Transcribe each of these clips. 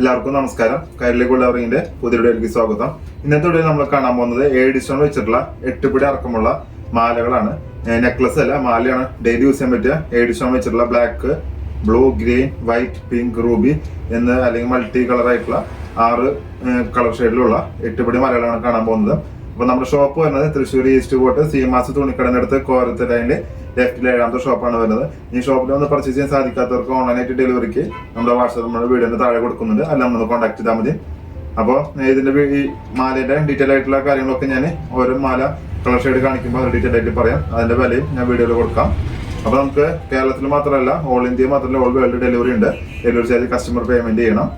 എല്ലാവർക്കും നമസ്കാരം. കൈരളി കൊള്ളറിങ്ങിന്റെ പുതിയ സ്വാഗതം. ഇന്നത്തെ വീഡിയോ നമ്മൾ കാണാൻ പോകുന്നത് ഏഴ് ഡിസ്റ്റോൺ വെച്ചിട്ടുള്ള എട്ട് പിടി അടക്കമുള്ള മാലകളാണ്. നെക്ലസ് അല്ല മാലയാണ്. ഡെയിലി യൂസ് ചെയ്യാൻ പറ്റിയ ഏഴ് ഡിസ്റ്റോൺ വെച്ചിട്ടുള്ള black blue green white pink ruby എന്ന് അല്ലെങ്കിൽ മൾട്ടി കളർ ആയിട്ടുള്ള ആറ് കളർ ഷെയ്ഡിലുള്ള എട്ട് പിടി മാലകളാണ് കാണാൻ പോകുന്നത്. അപ്പൊ നമ്മുടെ ഷോപ്പ് വരുന്നത് തൃശ്ശൂർ ഈസ്റ്റ് കോട്ട് സി എം ആസ് അടുത്ത് കോരത്ത് ലൈനിൽ ലെഫ്റ്റിൽ ഏഴാമത്തെ ഷോപ്പാണ് വരുന്നത്. ഈ ഷോപ്പിൽ ഒന്ന് പർച്ചേസ് ചെയ്യാൻ സാധിക്കാത്തവർക്ക് ഓൺലൈനായിട്ട് ഡെലിവറിക്ക് നമ്മുടെ വാട്സാപ്പ് നമ്മുടെ വീടിന്റെ താഴെ കൊടുക്കുന്നുണ്ട്. അല്ല നമ്മൾ കോൺടാക്ട് ചെയ്താൽ മതി. അപ്പോൾ ഇതിന്റെ ഈ മാലയുടെ ഡീറ്റെയിൽ ആയിട്ടുള്ള കാര്യങ്ങളൊക്കെ ഞാൻ ഓരോ മാല കളർ ഷെയ്ഡ് കാണിക്കുമ്പോൾ ഡീറ്റെയിൽ ആയിട്ട് പറയാം. അതിന്റെ വിലയും ഞാൻ വീഡിയോയിൽ കൊടുക്കാം. അപ്പൊ നമുക്ക് കേരളത്തിൽ മാത്രമല്ല ഓൾ ഇന്ത്യ മാത്രമല്ല ഓൾ വേൾഡ് ഡെലിവറി ഉണ്ട്. ഡെലിവറി ചാർജ് കസ്റ്റമർ പേയ്മെന്റ് ചെയ്യണം.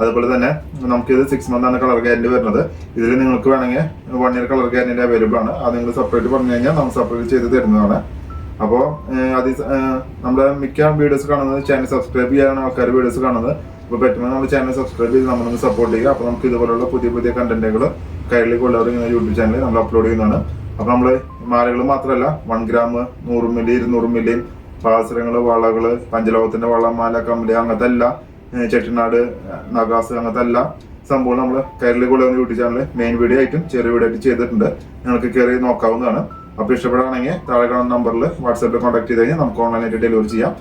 അതുപോലെ തന്നെ നമുക്ക് ഇത് സിക്സ് മന്ത് ആണ് കളർ ഗ്യാരണ്ടി വരുന്നത്. ഇതിൽ നിങ്ങൾക്ക് വേണമെങ്കിൽ one year colour guarantee available ആണ്. അത് നിങ്ങൾ സെപ്പറേറ്റ് പറഞ്ഞു കഴിഞ്ഞാൽ നമ്മൾ സെപ്പറേറ്റ് ചെയ്ത് തരുന്നതാണ്. അപ്പോൾ അത് നമ്മുടെ മിക്ക വീഡിയോസ് കാണുന്നത് ചാനൽ സബ്സ്ക്രൈബ് ചെയ്യാനാണ് ആൾക്കാർ വീഡിയോസ് കാണുന്നത്. അപ്പോൾ പറ്റുമ്പോൾ നമ്മുടെ ചാനൽ സബ്സ്ക്രൈബ് ചെയ്ത് നമ്മളൊന്ന് സപ്പോർട്ട് ചെയ്യുക. അപ്പോൾ നമുക്ക് ഇതുപോലുള്ള പുതിയ പുതിയ കണ്ടന്റുകൾ കയ്യിലേക്ക് ഉള്ളവർ ഇങ്ങനെ യൂട്യൂബ് ചാനൽ നമ്മൾ അപ്ലോഡ് ചെയ്യുന്നതാണ്. അപ്പോൾ നമ്മൾ മാലകൾ മാത്രമല്ല വൺ ഗ്രാം നൂറ് മില്ലി ഇരുന്നൂറ് മില്ലി പാസരങ്ങൾ വളകൾ പഞ്ചലോകത്തിന്റെ വള മാല കമ്പലി അങ്ങനത്തെ എല്ലാ ചെട്ടിനാട് നഗാസ് അങ്ങനത്തെ എല്ലാ സംഭവം നമ്മൾ കയറിൽ കൊള്ളുന്ന യൂട്യൂബ് ചാനൽ മെയിൻ വീഡിയോ ആയിട്ടും ചെറിയ വീഡിയോ ആയിട്ട് ചെയ്തിട്ടുണ്ട്. നിങ്ങൾക്ക് കയറി നോക്കാവുന്നതാണ്. അപ്പോൾ ഇഷ്ടപ്പെടുകയാണെങ്കിൽ താഴെ കാണുന്ന നമ്പറിൽ വാട്സാപ്പിൽ കോൺടാക്ട് ചെയ്ത് കഴിഞ്ഞാൽ നമുക്ക് ഓൺലൈനായിട്ട് ഡെലിവറി ചെയ്യാം.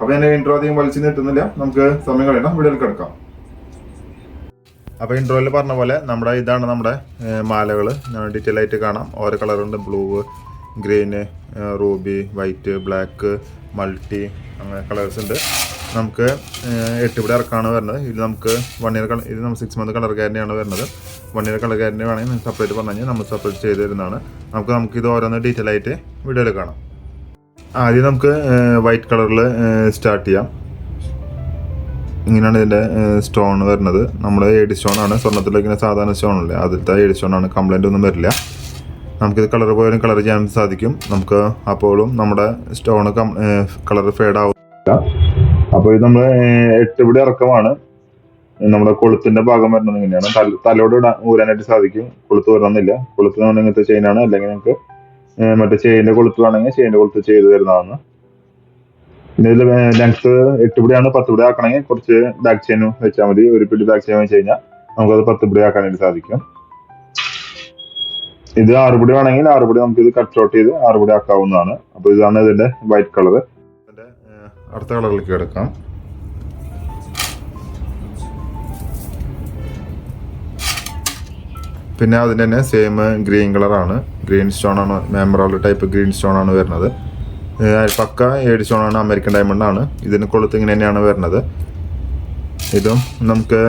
അപ്പോൾ എന്റെ ഇൻട്രോ അധികം വലിച്ചു നിട്ടുന്നില്ല. നമുക്ക് സമയം കളയണം. വീഡിയോയിൽ കിടക്കാം. അപ്പോൾ ഇൻട്രോയിൽ പറഞ്ഞ പോലെ നമ്മുടെ ഇതാണ് നമ്മുടെ മാലകൾ ഡീറ്റെയിൽ ആയിട്ട് കാണാം. ഓരോ കളറുണ്ട് blue green ruby white black multi അങ്ങനെ കളേഴ്സ് ഉണ്ട്. നമുക്ക് എട്ട് പിടി ഇറക്കാണ് വരുന്നത്. ഇത് നമുക്ക് വൺ ഇയർ കളർ ഇത് നമുക്ക് സിക്സ് മന്ത് കളർ ഗ്യാരന്റിയാണ് വരുന്നത്. വൺ ഇയർ കളർ ഗ്യാരന്റി വേണമെങ്കിൽ സെപ്പറേറ്റ് പറഞ്ഞു കഴിഞ്ഞാൽ നമ്മൾ സെപ്പറേറ്റ് ചെയ്ത് തരുന്നതാണ്. നമുക്ക് നമുക്ക് ഇത് ഓരോന്ന് ഡീറ്റെയിൽ ആയിട്ട് വീഡിയോയിൽ കാണാം. ആദ്യം നമുക്ക് വൈറ്റ് കളറിൽ സ്റ്റാർട്ട് ചെയ്യാം. ഇങ്ങനെയാണ് ഇതിന്റെ സ്റ്റോൺ വരുന്നത്. നമ്മൾ ഏഡി സ്റ്റോൺ ആണ്. സ്വർണത്തിലേക്ക് സാധാരണ സ്റ്റോൺ അല്ലേ അതിലത്തെ ഏഡി സ്റ്റോൺ ആണ്. കംപ്ലൈന്റ് ഒന്നും വരില്ല. നമുക്കിത് കളർ പോയാലും കളർ ചെയ്യാൻ സാധിക്കും. നമുക്ക് അപ്പോഴും നമ്മുടെ സ്റ്റോൺ കളർ ഫേഡ് ആവില്ല അപ്പോൾ ഇത് നമ്മൾ എട്ട് പിടി ഇറക്കമാണ്. നമ്മുടെ കൊളുത്തിന്റെ ഭാഗം വരുന്നത് ഇങ്ങനെയാണ് തല തലോട് ഊരാനായിട്ട് സാധിക്കും. കൊളുത്ത് വരണമെന്നില്ല. കൊളുത്ത് നമ്മൾ ഇങ്ങനത്തെ ചെയിനാണ് അല്ലെങ്കിൽ നമുക്ക് മറ്റേ ചെയിന്റെ കൊളുത്ത് വേണമെങ്കിൽ ചെയിന്റെ കൊളുത്ത് ചെയ്ത് തരുന്നതാണ്. പിന്നെ ഇതിൽ ലെങ്ത് എട്ട് പിടിയാണ് പത്ത് പിടി ആക്കണമെങ്കിൽ കുറച്ച് ബാക്ക് ചെയിനും വെച്ചാൽ മതി. ഒരു പിടി ബാക്ക് ചെയിൻ വെച്ച് കഴിഞ്ഞാൽ നമുക്കത് പത്ത് പിടി ആക്കാനായിട്ട് സാധിക്കും. ഇത് ആറുപടി പിടി വേണമെങ്കിൽ ആറുപടി പിടി നമുക്ക് ഇത് കട്ട് ഔട്ട് ചെയ്ത് ആറുപടി പിടി ആക്കാവുന്നതാണ്. അപ്പോൾ ഇതാണ് ഇതിന്റെ വൈറ്റ് കളർ അടുത്ത കളറിലേക്ക് കിടക്കാം. പിന്നെ അതിന് തന്നെ സെയിം ഗ്രീൻ കളറാണ് ഗ്രീൻ സ്റ്റോൺ ആണ് മെമ്പറോൾ ടൈപ്പ് ഗ്രീൻ സ്റ്റോൺ ആണ് വരുന്നത്. പക്ക ഏഴ് സ്റ്റോൺ ആണ് അമേരിക്കൻ ഡയമണ്ട് ആണ്. ഇതിന് കൊളുത്ത് ഇങ്ങനെ തന്നെയാണ് വരുന്നത്. ഇതും നമുക്ക്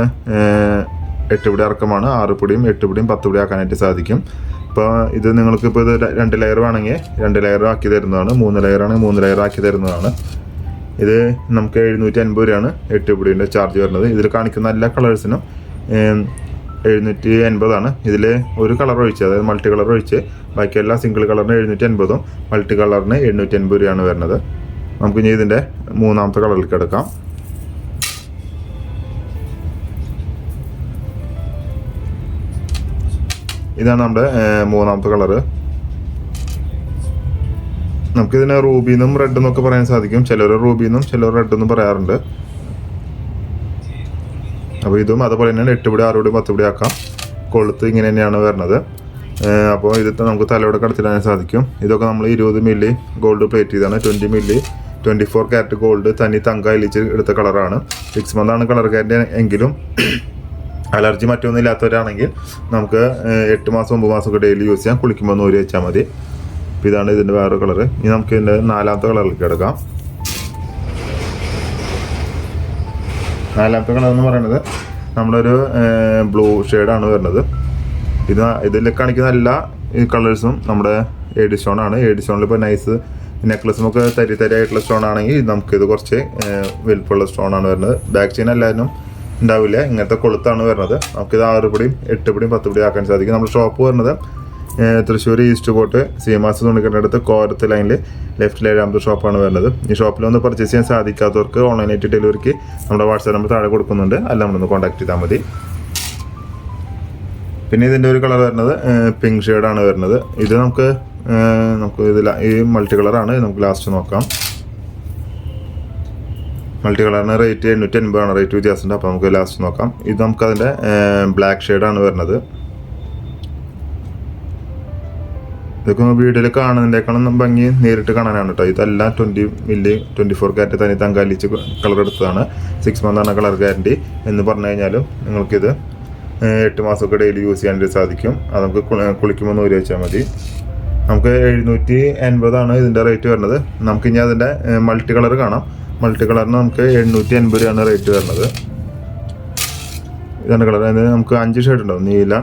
എട്ട് പിടി ഇറക്കമാണ് ആറ് പിടിയും എട്ട് പിടിയും പത്ത് പിടി ആക്കാനായിട്ട് സാധിക്കും. ഇപ്പോൾ ഇത് നിങ്ങൾക്ക് ഇപ്പോൾ ഇത് രണ്ട് ലെയർ വേണമെങ്കിൽ രണ്ട് ലെയർ ആക്കി തരുന്നതാണ്. മൂന്ന് ലെയർ ആണെങ്കിൽ മൂന്ന് ലെയർ ആക്കി തരുന്നതാണ്. ഇത് നമുക്ക് എഴുന്നൂറ്റി അൻപത് രൂപയാണ് എട്ട് പിടിയുടെ ചാർജ് വരുന്നത്. ഇതിൽ കാണിക്കുന്ന എല്ലാ കളേഴ്സിനും എഴുന്നൂറ്റി അൻപതാണ് ഇതിൽ ഒരു കളർ ഒഴിച്ച് അതായത് മൾട്ടി കളർ ഒഴിച്ച് ബാക്കി എല്ലാ സിംഗിൾ കളറിന് എഴുന്നൂറ്റി അൻപതും മൾട്ടി കളറിന് എഴുന്നൂറ്റി അൻപത് രൂപയാണ് വരുന്നത്. നമുക്ക് ഇനി ഇതിന്റെ മൂന്നാമത്തെ കളറിലേക്ക് എടുക്കാം. ഇതാണ് നമ്മുടെ മൂന്നാമത്തെ കളറ് നമുക്കിതിനെ റൂബിന്നും റെഡ് എന്നൊക്കെ പറയാൻ സാധിക്കും. ചിലർ റൂബിന്നും ചിലർ റെഡ് എന്നും പറയാറുണ്ട്. അപ്പോൾ ഇതും അതുപോലെ തന്നെയാണ്. എട്ട് പിടി ആറ് പത്ത് പിടി ആക്കാം. കൊളുത്ത് ഇങ്ങനെ തന്നെയാണ് വരുന്നത് അപ്പോൾ ഇത് നമുക്ക് തലയോടെ കടത്തിടാൻ സാധിക്കും. ഇതൊക്കെ നമ്മൾ ഇരുപത് മില്ലി ഗോൾഡ് പ്ലേറ്റ് ചെയ്താണ്. Twenty milli twenty four carat gold തനി തങ്ക അലിച്ച് എടുത്ത കളറാണ് സിക്സ് ആണ് കളർ ക്യാരറ്റ് എങ്കിലും. അലർജി മറ്റൊന്നും ഇല്ലാത്തവരാണെങ്കിൽ നമുക്ക് എട്ട് മാസം ഒമ്പത് മാസമൊക്കെ ഡെയിലി യൂസ് ചെയ്യാം. കുളിക്കുമ്പോൾ നൂര് വെച്ചാൽ മതി. അപ്പോൾ ഇതാണ് ഇതിന്റെ വേറെ കളർ ഇനി നമുക്ക് ഇതിന്റെ നാലാമത്തെ കളറിലേക്ക് എടുക്കാം. നാലാമത്തെ കളർ എന്ന് പറയുന്നത് നമ്മളൊരു ബ്ലൂ ഷെയ്ഡാണ് വരുന്നത്. ഇത് ഇതിൽ കാണിക്കുന്ന എല്ലാ കളേഴ്സും നമ്മുടെ ഏഡി സ്റ്റോണാണ് ഏഡി സ്റ്റോണിൽ ഇപ്പോൾ നൈസ് നെക്ലസും ഒക്കെ തരി തരി ആയിട്ടുള്ള സ്റ്റോൺ ആണെങ്കിൽ നമുക്കിത് കുറച്ച് വലുപ്പമുള്ള സ്റ്റോൺ ആണ് വരുന്നത്. ബാക്ക് ചെയിൻ എല്ലാവരും ഉണ്ടാവില്ല. ഇങ്ങനത്തെ കൊളുത്താണ് വരുന്നത്. നമുക്കിത് ആറ് പിടിയും എട്ട് പിടിയും പത്ത് പിടിയും ആക്കാൻ സാധിക്കും. നമ്മുടെ ഷോപ്പ് വരുന്നത് തൃശ്ശൂർ ഈസ്റ്റ് കോട്ട് സീമാസ് തുണിക്കടയുടെ അടുത്ത് കോരത്ത് ലൈനിൽ ലെഫ്റ്റിൽ ഏഴാമത്തെ ഷോപ്പാണ് വരുന്നത്. ഈ ഷോപ്പിൽ ഒന്ന് പർച്ചേസ് ചെയ്യാൻ സാധിക്കാത്തവർക്ക് ഓൺലൈനായിട്ട് ഡെലിവറിക്ക് നമ്മുടെ വാട്സാപ്പ് നമ്പർ താഴെ കൊടുക്കുന്നുണ്ട്. അല്ല നമ്മളൊന്ന് കോൺടാക്ട് ചെയ്താൽ മതി. പിന്നെ ഇതിന്റെ ഒരു കളർ വരുന്നത് പിങ്ക് ഷെയ്ഡാണ് വരുന്നത്. ഇത് നമുക്ക് നമുക്ക് ഇതിൽ ഈ മൾട്ടി കളറാണ് നമുക്ക് ലാസ്റ്റ് നോക്കാം. മൾട്ടി കളറിന് റേറ്റ് എണ്ണൂറ്റി എൺപതാണ് റേറ്റ് വ്യത്യാസമുണ്ട്. അപ്പോൾ നമുക്ക് ലാസ്റ്റ് നോക്കാം. ഇത് നമുക്കതിന്റെ ബ്ലാക്ക് ഷെയ്ഡാണ് വരുന്നത്. ഇതൊക്കെ വീഡിയോയിൽ കാണുന്നതിനേക്കാളും ഭംഗി നേരിട്ട് കാണാനാണ് കേട്ടോ ഇതെല്ലാം twenty milli twenty four carat തന്നെ തങ്കാലിച്ച് കളർ എടുത്തതാണ്. സിക്സ് മന്താണ് കളർ ഗ്യാരണ്ടി എന്ന് പറഞ്ഞു കഴിഞ്ഞാലും നിങ്ങൾക്കിത് എട്ട് മാസമൊക്കെ ഡെയിലി യൂസ് ചെയ്യാനായിട്ട് സാധിക്കും. അത് നമുക്ക് കുളി- കുളിക്കുമ്പോൾ നൂരി വെച്ചാൽ മതി. നമുക്ക് എഴുന്നൂറ്റി എൺപതാണ് ഇതിന്റെ റേറ്റ് വരുന്നത്. നമുക്ക് ഇനി അതിന്റെ മൾട്ടി കളർ കാണാം. മൾട്ടി കളറിന് നമുക്ക് എണ്ണൂറ്റി എൺപത് രൂപയാണ് റേറ്റ് വരുന്നത്. ഇതാണ് കളർ അതിന് നമുക്ക് അഞ്ച് ഷേഡ് ഉണ്ടാവും. നീല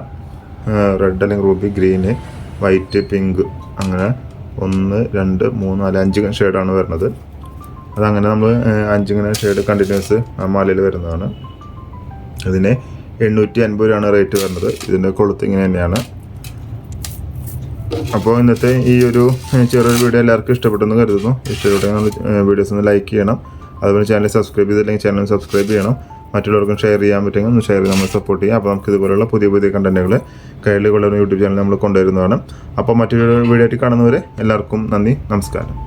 റെഡ് അല്ലെങ്കിൽ റൂബി ഗ്രീന് വൈറ്റ് പിങ്ക് അങ്ങനെ ഒന്ന് രണ്ട് മൂന്ന് നാല് അഞ്ച് ഷെയ്ഡാണ് വരുന്നത്. അതങ്ങനെ നമ്മൾ അഞ്ചിങ്ങനെ ഷെയ്ഡ് കണ്ടിന്യൂസ് ആ മാലയിൽ വരുന്നതാണ്. ഇതിന് എണ്ണൂറ്റി അൻപത് രൂപയാണ് റേറ്റ് വരുന്നത്. ഇതിന്റെ കൊളുത്ത് ഇങ്ങനെ തന്നെയാണ്. അപ്പോൾ ഇന്നത്തെ ഈ ഒരു ചെറിയൊരു വീഡിയോ എല്ലാവർക്കും ഇഷ്ടപ്പെട്ടെന്ന് കരുതുന്നു. ഇഷ്ടപ്പെട്ടെങ്കിൽ വീഡിയോസ് ഒന്ന് ലൈക്ക് ചെയ്യണം. അതുപോലെ ചാനൽ സബ്സ്ക്രൈബ് ചെയ്തില്ലെങ്കിൽ ചാനൽ സബ്സ്ക്രൈബ് ചെയ്യണം. മറ്റുള്ളവർക്കും ഷെയർ ചെയ്യാൻ പറ്റുമെങ്കിൽ ഒന്ന് ഷെയർ ചെയ്ത് നമ്മൾ സപ്പോർട്ട് ചെയ്യുക. അപ്പോൾ നമുക്ക് ഇതുപോലുള്ള പുതിയ പുതിയ കണ്ടന്റുകൾ കയ്യിൽ കൊള്ളുന്ന യൂട്യൂബ് ചാനൽ നമ്മൾ കൊണ്ടുവരുന്നതാണ്. അപ്പോൾ മറ്റൊരു വീഡിയോ ആയിട്ട് കാണുന്നവരെ എല്ലാവർക്കും നന്ദി നമസ്കാരം.